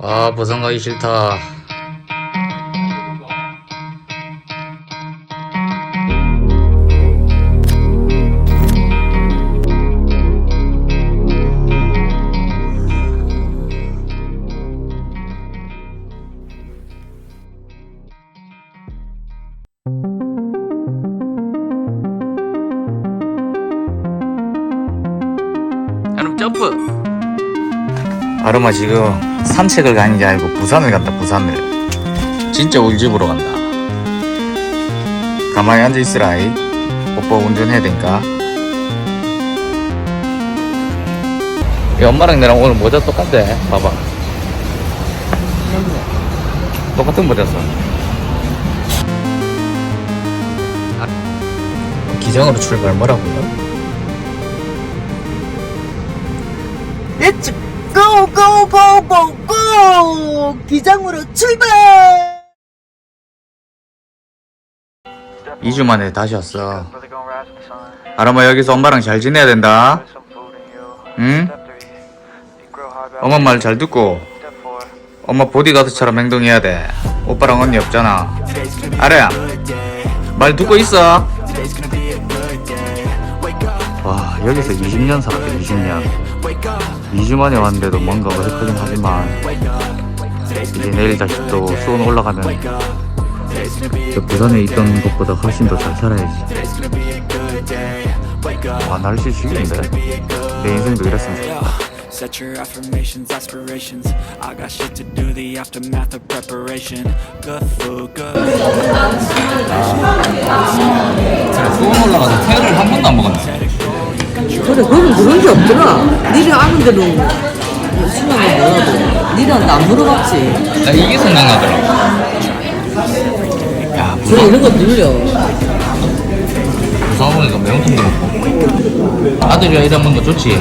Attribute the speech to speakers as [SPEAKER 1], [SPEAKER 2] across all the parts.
[SPEAKER 1] 아 부산 가기 싫다. 점프 아로마 지금 산책을 가는 게 아니고 부산을 간다 부산을. 진짜 우리 집으로 간다. 가만히 앉아있으라이. 오빠 운전해야 되니까. 이 엄마랑 내랑 오늘 모자 똑같아 봐봐. 똑같은 모자 써 아, 기장으로 출발 뭐라고요?
[SPEAKER 2] Let's go go go go go 기장으로 출발!
[SPEAKER 1] 2주 만에 다시 왔어. 아로마 여기서 엄마랑 잘 지내야 된다. 응? 엄마 말 잘 듣고 엄마 보디가드처럼 행동해야 돼. 오빠랑 언니 없잖아. 아래야 말 듣고 있어. 와 여기서 20년 살았다 20년 2주 만에 왔는데도 뭔가 어색하긴 하지만 이제 내일 다시 또 수원 올라가면 저 부산에 있던 것보다 훨씬 더 잘 살아야지 와 날씨 죽이는데 내 인생도 이랬으면 좋겠다
[SPEAKER 3] Set your affirmations, aspirations. I got shit to do, the aftermath of preparation. Good food, good.
[SPEAKER 1] 수원 올라가서 회를 한 번도 안 먹었네
[SPEAKER 2] 그래 그건 그런 게 없더라 니를 아는 대로 신랑이 뭐라고 니한테 안 물어봤지
[SPEAKER 1] 나 이게 생각나더라 야
[SPEAKER 2] 그래 이런 거 늘려
[SPEAKER 1] 부산 오니까 매운탕도 먹고 아들이랑 일한 번거 좋지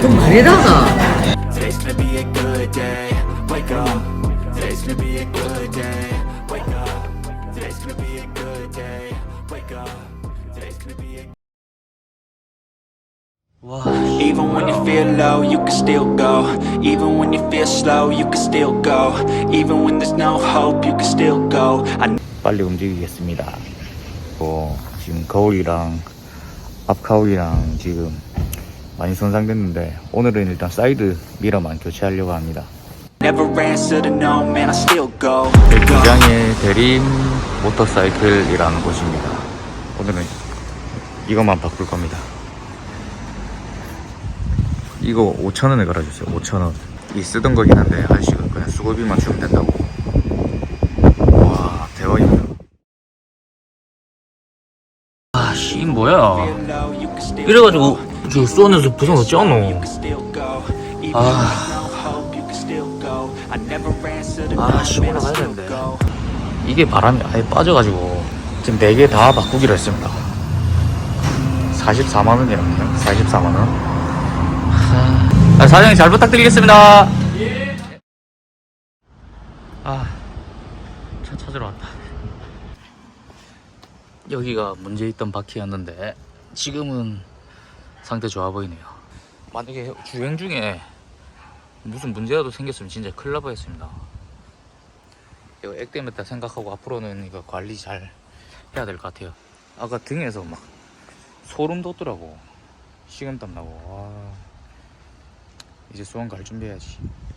[SPEAKER 2] 좀 말해라가
[SPEAKER 3] Today's gonna be a good day. Wake up. Today's gonna be a good day. Even when you feel low, you can still go. Even when you feel slow, you can still go. Even when there's no hope, you can still go. I
[SPEAKER 1] 빨리 움직이겠습니다 뭐 지금 거울이랑 앞카울이랑 지금 많이 손상됐는데 오늘은 일단 사이드 미러만 교체하려고 합니다
[SPEAKER 3] go.
[SPEAKER 1] 기장의 대림 모터사이클이라는 곳입니다. 오늘은 이것만 바꿀 겁니다. 이거 5,000원에 갈아주세요. 5,000원. 이 쓰던 거긴 한데 아저씨가 그냥 수고비만 주면 된다고. 와 대박이다. 아, 씨 뭐야? 이래가지고 저 수원에서 부산 어찌 안
[SPEAKER 3] you
[SPEAKER 1] 노?
[SPEAKER 3] can still go. Even when there's no hope, you can still go. I never answer to no,
[SPEAKER 1] 아, 씨,
[SPEAKER 3] man, I
[SPEAKER 1] 올라가야 되는데. 이게 바람이 아예 빠져가지고 지금 4개 다 바꾸기로 했습니다 44만원이라고요 44만원 아, 사장님 잘 부탁드리겠습니다 아차 찾으러 왔다 여기가 문제 있던 바퀴였는데 지금은 상태 좋아 보이네요 만약에 주행 중에 무슨 문제라도 생겼으면 진짜 큰일 날 뻔했습니다 이거 액땜했다 생각하고 앞으로는 이거 관리 잘 해야 될 것 같아요. 아까 등에서 막 소름 돋더라고. 식은땀 나고. 와. 이제 수원 갈 준비해야지.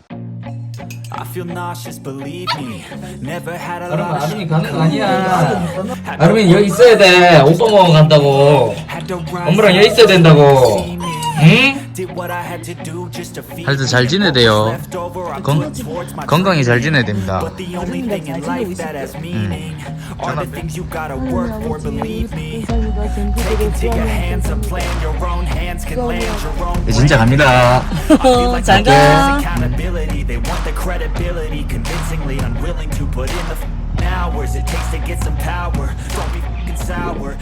[SPEAKER 3] I feel nauseous, believe me. Never had a lot of
[SPEAKER 1] 아름이 가는 거 아니야. 아름이 여기 있어야 돼. 오빠 먹어 간다고.
[SPEAKER 3] had to rise
[SPEAKER 1] 엄마랑 여기 있어야 된다고. 응?
[SPEAKER 3] Did what I had to do just to feed
[SPEAKER 1] 하여튼 잘 지내야 돼요. 건, 건강히 잘 지내야 됩니다.
[SPEAKER 3] But the only thing in life that has meaning are the things you gotta work for, believe me. Take it to your hands and plan your own hands can land your own
[SPEAKER 1] 네, 진짜 갑니다.
[SPEAKER 2] 잘가
[SPEAKER 3] accountability.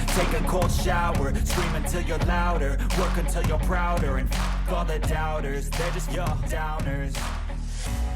[SPEAKER 3] Take a cold shower, scream until you're louder, work until you're prouder, and f- all the doubters. They're just your downers.